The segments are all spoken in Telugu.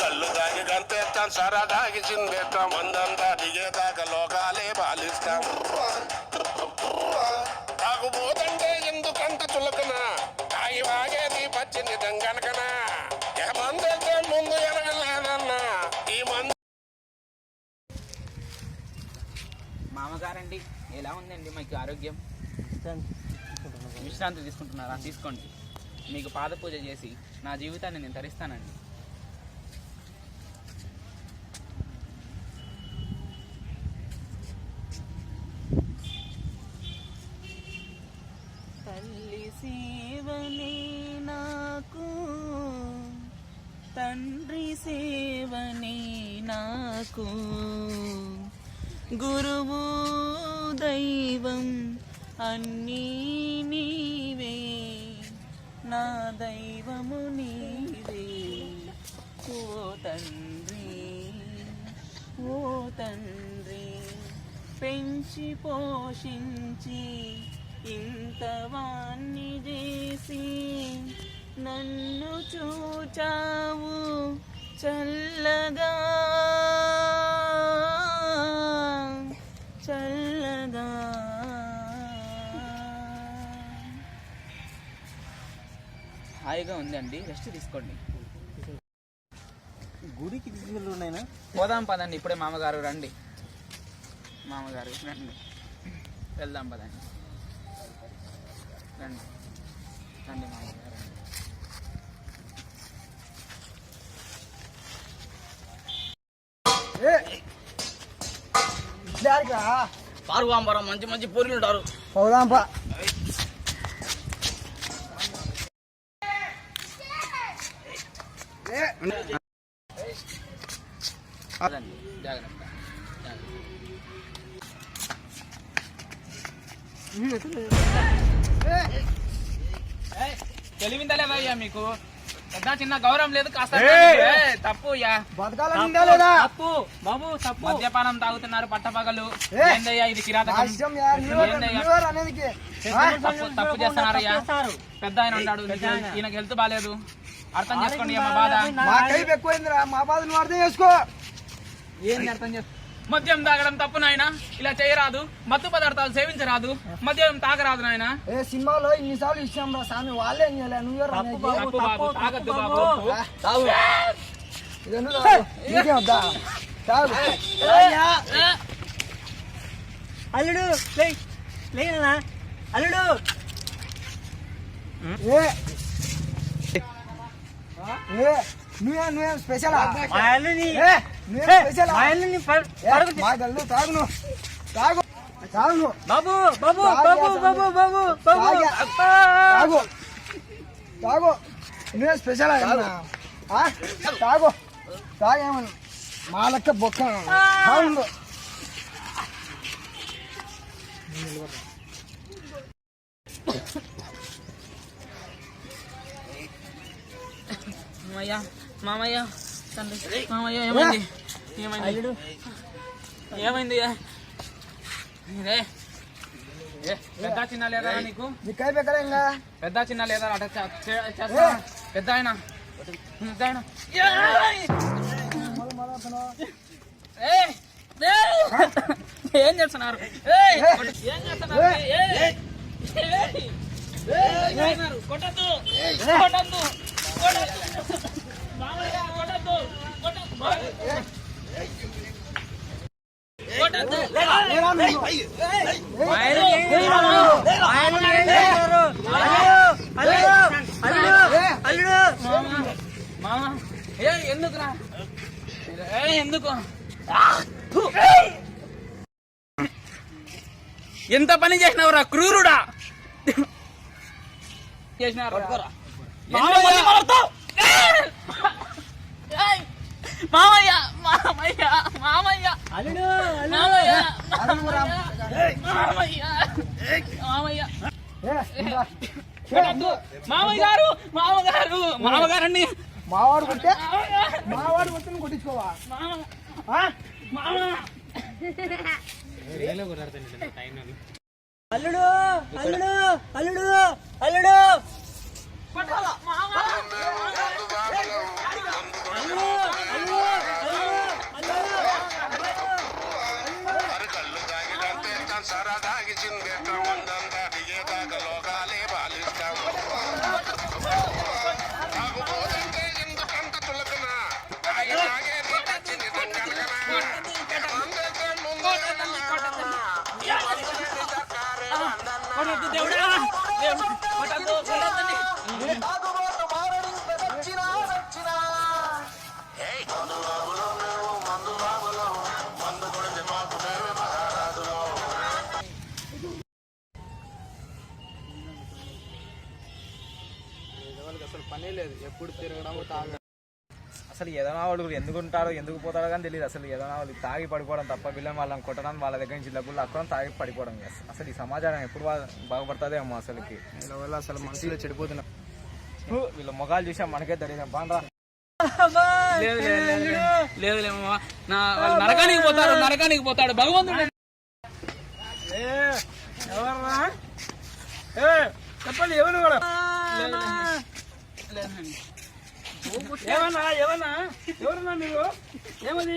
కళ్ళు తాగి గంతేస్తాం సరా తాగి చిందేస్తాం మందంతా దిగేదాకా లోకాలే పాలిస్తాం. తాగుబోతంటే ఎందుకంత చులకన? తాగి వాగేది పచ్చి నిజం కనుకనా ఏ మందైతే ముందు ఎనగలేదన్నా ఈ మందు మామగారండి ఎలా ఉందండి మీకు ఆరోగ్యం? విశ్రాంతి తీసుకుంటున్నారా? తీసుకోండి. మీకు పాద పూజ చేసి నా జీవితాన్ని నేను తరిస్తానండి. నాకు గురువు దైవం అన్నీ నీవే. నా దైవము నీవే. ఓ తండ్రి ఓ తండ్రి పెంచి పోషించి ఇంతవాన్ని చేసి నన్ను చూచావు చల్లగా. హాయిగా ఉందండి. రెస్ట్ తీసుకోండి. గుడికి తీసుకెళ్ళున్నాయినా పోదాం పదండి ఇప్పుడే మామగారు రండి. మామగారు రండి. వెళ్దాం పదండి. రండి. రండి మామగారు రండి. పార్వాంబరం మంచి మంచి పూరీలు ఉంటారు. పోదాంపా తెలివిందలే భయ్యా మీకు పెద్ద చిన్న గౌరవం లేదు కాస్త తప్పు తప్పు బాబు తప్పు మద్యపానం తాగుతున్నారు పట్టపగలు ఏందయ్యా ఇది కిరాతకం తప్పు చేస్తున్నారయ్యా పెద్ద ఆయన ఉంటాడు ఈయనకి హెల్త్ బాగాలేదు అర్థం చేసుకోండి మా బాధ. మా ఎక్కువైందిరా మా బాధ నువ్వు అర్థం చేసుకో. ఏంది అర్థం చేస్తా మద్యం తాగడం తప్పు నాయన. ఇలా చేయరాదు. మత్తు పదార్థాలు సేవించరాదు. మద్యం తాగరాదు నాయన. ఏ సినిమాలో ఇన్నిసార్లు ఇచ్చాం రా స్వామి వాళ్ళే బాబు తాగద్దు బాబు. తాగు. అల్లుడు లేనా అల్లుడు! ఏ! నువ్వే నువ్వే నువ్వే స్పెషల్ మా అల్లుని ప- పడుకు మా గల్లు తాగు నువ్వు తాగు. తాగు నువ్వు బాబు బాబు బాబు బాబు బాబు బాబు. తాగా. తాగు. నువ్వే స్పెషల్ తాగు. తాగేమని మా లెక్క బొక్క తాగు మామయ్య మామయ్య తండ్రి మామయ్య ఏమైంది? ఏమైంది? ఏమైంది పెద్ద చిన్న లేదా నీకు? పెద్ద చిన్న లేదా అట పెద్ద ఆయన. పెద్ద ఆయన! ఏం చేస్తున్నారు! ఏం చేస్తున్నారు? కొట్టొద్దు. కొట్టొద్దు. కొట్టొద్దు. ఎందుకురా? ఏ ఎందుకు? ఎంత పని చేసినావురా క్రూరుడా? చేసినారు. మామయ్య మామయ్య మామయ్య. అల్లుడు మామయ్య మామయ్య మామయ్య. మామయ్య. గారు మామగారు మామగారండి. మావాడు కొట్టే? మావాడు కొట్టిన కొట్టించుకోవా? అల్లుడు అల్లుడు అల్లుడు అల్లుడు. అల్లుడు. సరదాగి చిందిస్తాం ఉందంతా దిగేదాకా లోకాలే పాలిస్తాం తాగుబోదంటే ఎందుకంత తులకనా తాగి తాగేది తచ్చింది దేవుడా. పనే లేదు. ఎప్పుడు తిరగడం తాగడం అసలు ఏదైనా వాళ్ళు ఎందుకు ఉంటారో ఎందుకు పోతారో కానీ తెలియదు. అసలు ఏదైనా వాళ్ళు తాగి పడిపోవడం తప్ప వీళ్ళని వాళ్ళని కొట్టడం వాళ్ళ దగ్గర నుంచి డబ్బులు లాక్కోవడం తాగి పడిపోవడం. అస- అసలు ఈ సమాజం ఎప్పుడు బాగుపడుతుందేమో అసలుకి. వీళ్ళ అసలు మనుషులు చెడిపోతున్నారు హు, వీళ్ళ మొగాలు చూసా మనకే తెలియదు. బాగా లేదు. నా నరకానికి పోతారు నరకానికి పోతాడు. భగవంతుడు చెప్పండి ఎవరు కూడా ఏమన్నా ఏమన్నా? ఎవరన్నా మీరు? ఏమది?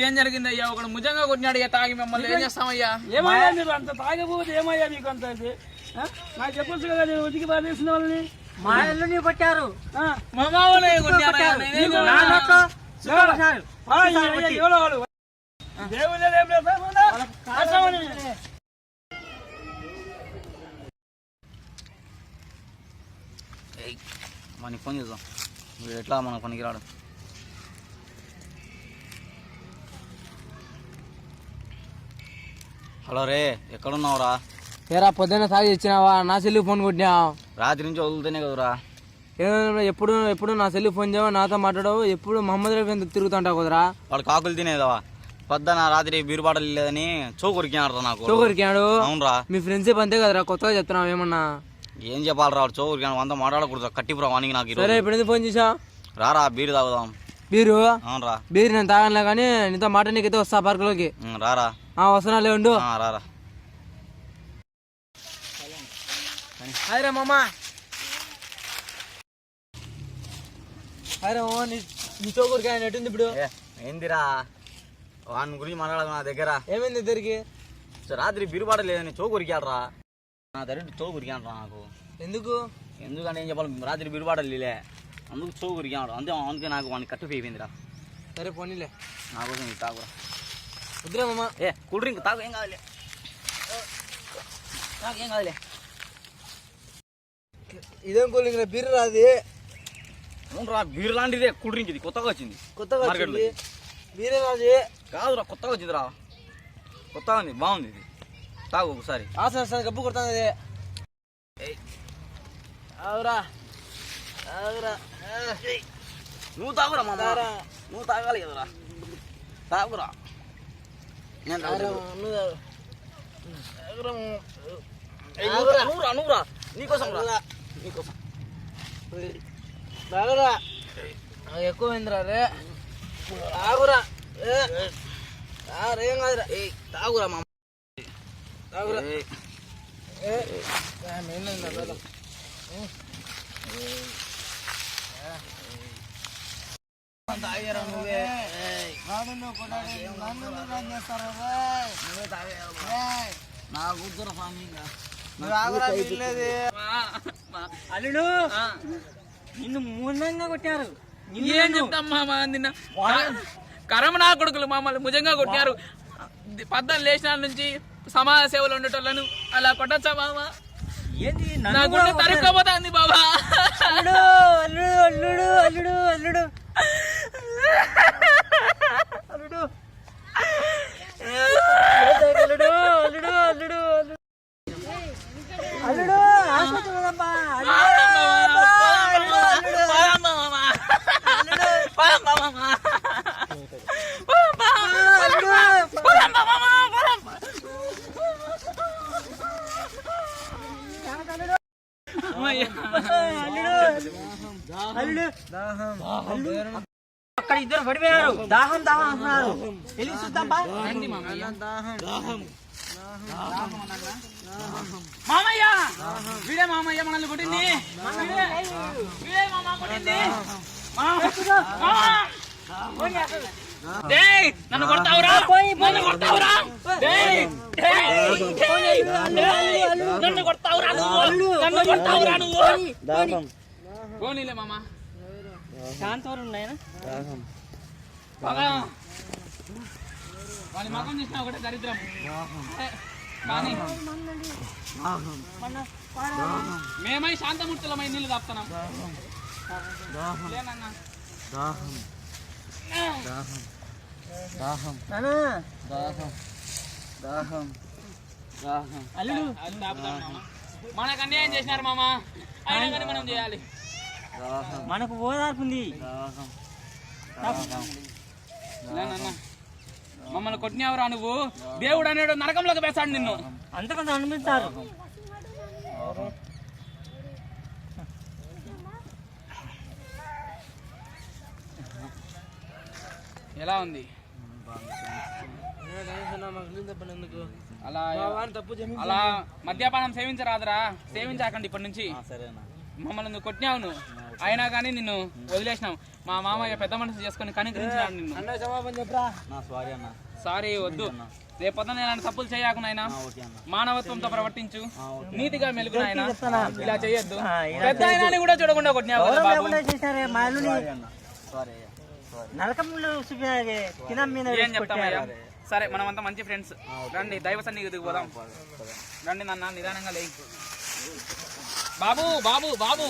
ఏం జరిగింది అయ్యా ఒకడు ముజంగా కొట్టినాడు ఇక తాగి మిమ్మల్ని ఏం చేస్తామయ్యా? ఏమయ్యా మీరు అంత తాగకపోతే ఏమయ్యా మీకు అంత ఇది? నాకు చెప్పొచ్చు కదా నేను ఉతికి బాధేసిన వాళ్ళని. మా పట్టారు? మా కొట్టినా? నా ఎవరు? కొట్టారు. దేవుడు లేదు, మనకి ఫోన్ చేద్దాం. వీడు ఎట్లా మన పనికి రాడు హలో రే ఎక్కడున్నావురా? ఏరా పొద్దున్న తాగి ఇచ్చినావా? నా సెల్లు ఫోన్ కొట్టినావు. రాత్రి నుంచి వదులుతూనే కదరా. ఏం ఎప్పుడు ఎప్పుడు నా సెల్లు ఫోన్ చేయవు? నాతో మాట్లాడవు. ఎప్పుడు మహమ్మద్ రఫీ ఎందుకు తిరుగుతుంటావు కదరా? వాడు కాకులు తినేదవా పొద్దున రాత్రి బీరు బాటలు లేదని చోకొరికినాడు నాకు. చోకరికాడు అవునరా. మీ ఫ్రెండ్షిప్ అంతే కదరా? కొత్తగా చెప్తున్నావు ఏమన్నా? ఏం చెప్పాలరా వాడు చోకొరికాను వంద మాట్లాడకూడదు కట్టిపురా వానికి నాకు సరే ఇప్పుడు ఎందుకు ఫోన్ చేసావు రారా బీరు తాగుదాం. బీరు? అవునరా. బీరు నేను తాగనులే కానీ నీతో మాట నీకైతే వస్తా పార్కులోకి. రారా. ఆ వస్తున్నా ఆ, రారా. హాయ్ రా మామ. హాయ్ రా మామ నీ నీ చోకరికాయ ఎట్టుంది ఇప్పుడు? ఏందిరా? వాని గురించి మాట్లాడదు నా దగ్గర. ఏమైంది ఇద్దరికి? రాత్రి బిరుబాట లేదని చో కొరికాడరా నా దగ్గర చో కొరికాడరా నాకు ఎందుకు ఎందుకంటే ఏం చెప్పాలి రాత్రి బిరుబాట లేలే అందుకు చో కొరికాడు అంతే అందుకే నాకు వాడిని కట్టు అయిపోయిందిరా సరే పోనీలే నా కోసం ఇది తాగురా వద్దురా మామ ఏ కూల్ డ్రింక్ తాగు ఏం కాదులే తాగు ఏం కాదులే ఇదేం కూలింగ్ రా బీరు రాది అవునరా బీర్ లాంటిదే కూల్ డ్రింక్ ఇది కొత్తగా వచ్చింది కొత్తగా మార్కెట్లో వచ్చింది బీరే రాది కాదురా కొత్తగా వచ్చిందిరా కొత్తగా ఉంది బాగుంది ఇది తాగు ఒకసారి. ఆసన ఆసన గబ్బు కొడుతుంది ఇది అవురా అవురా నువ్వు తాగురా మామ. నువ్వు తాగాలి కదరా. తాగురా. నేను. ఏయ్, నువ్వురా, నువ్వురా నీకోసం రా నీకోసం తాగురా. ఎక్కువైందిరా రే. తాగురా. ఏ. తాగురా, ఏం కాదురా. ఏయ్. తాగురా మామ. తాగురా. తాగు. నా కూతురు స్వామి. అల్లుడు. నిన్ను మూలంగా కొట్టారు ఏం చెప్తాం మామ నిన్న? కరమ నా కొడుకులు మమ్మల్ని ముజంగా కొట్టారు పద్దం లేచిన నుంచి సమాజ సేవలు ఉండేటోళ్ళను అలా కొట్టచ్చా మామ? ఏంది? నా గుండె? తరుక్కోపోతుంది బాబా. అల్లుడు అల్లుడు అల్లుడు అల్లుడు అల్లుడు. అల్లుడు. అల్లుడు అల్లుడు అల్లుడు అల్లుడు. అల్లుడు ఆసుపత్రి పోదామా? అల్లుడు, అల్లుడు, అల్లుడు. అల్లుడు అల్లుడు అక్కడ ఇద్దరు పడిపోయారు. దాహం దాహం అంటున్నారు వెళ్ళి చూద్దాం మామయ్య. వీడే మామయ్య మనల్ని కొట్టింది. వీడే. మామ నన్ను కొడతావురా? నన్ను కొడతావురా? నన్ను కొడతావురా నువ్వు? నన్ను కొడతావురా నువ్వు? పోనీలే మామ. శాంతవరం ఉన్నాయన బాగా. వాళ్ళ మకం చూసినా ఒకటే దరిద్రం. కానీ మేమై శాంతమూర్తులమై నీళ్ళు తాపుతున్నాం లేనన్నా. అల్లుడు అది తాపుతాం మామ మనకు అన్యాయం చేసినారు మామ. అయినా కానీ మనం చేయాలి. మనకు ఓదార్పుంది. మమ్మల్ని కొట్టినావురా నువ్వు. దేవుడు అనేడు నరకంలోకి వేస్తాడు నిన్ను. అంతకంత అనిపిస్తారు ఎలా ఉంది? అలా అలా మద్యపానం సేవించరాదురా. సేవించాకండి ఇప్పటి నుంచి. సరేనా. మమ్మల్ని నువ్వు కొట్టినావు నువ్వు. అయినా కానీ నిన్ను వదిలేసినావు మా మామయ్య పెద్ద మనసు చేసుకొని కనికరించినాడు నిన్ను. సారీ అన్న. సారీ వద్దు. రేపొద్దున ఇలాంటి తప్పులు చేయకు నాయనా. ఓకే అన్న. మానవత్వంతో ప్రవర్తించు. నీతిగా మెలుగు? ఇలా చేయొద్దు. పెద్ద అయినా కూడా చూడకుండా ఏం చెప్తామయ్యా. సరే మనమంతా మంచి ఫ్రెండ్స్ రండి దైవ సన్నిధికి పోదాం. రండి నాన్న నిదానంగా లేయి. బాబు బాబు బాబు.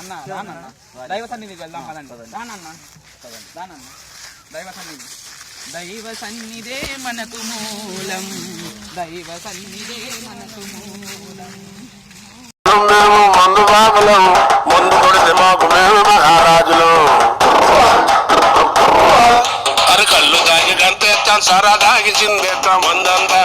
అన్న రానన్న. దైవ సన్నిధికి వెళ్దాం పదండి. రానన్న రానన్న. దైవ సన్నిధి దైవ సన్నిధే మనకు మూలం. దైవ సన్నిధే మనకు మూలం. మందు బాబులం ముందు కొడితే మాకు మేము మహారాజులు అరకళ్ళు దాగి మందంతా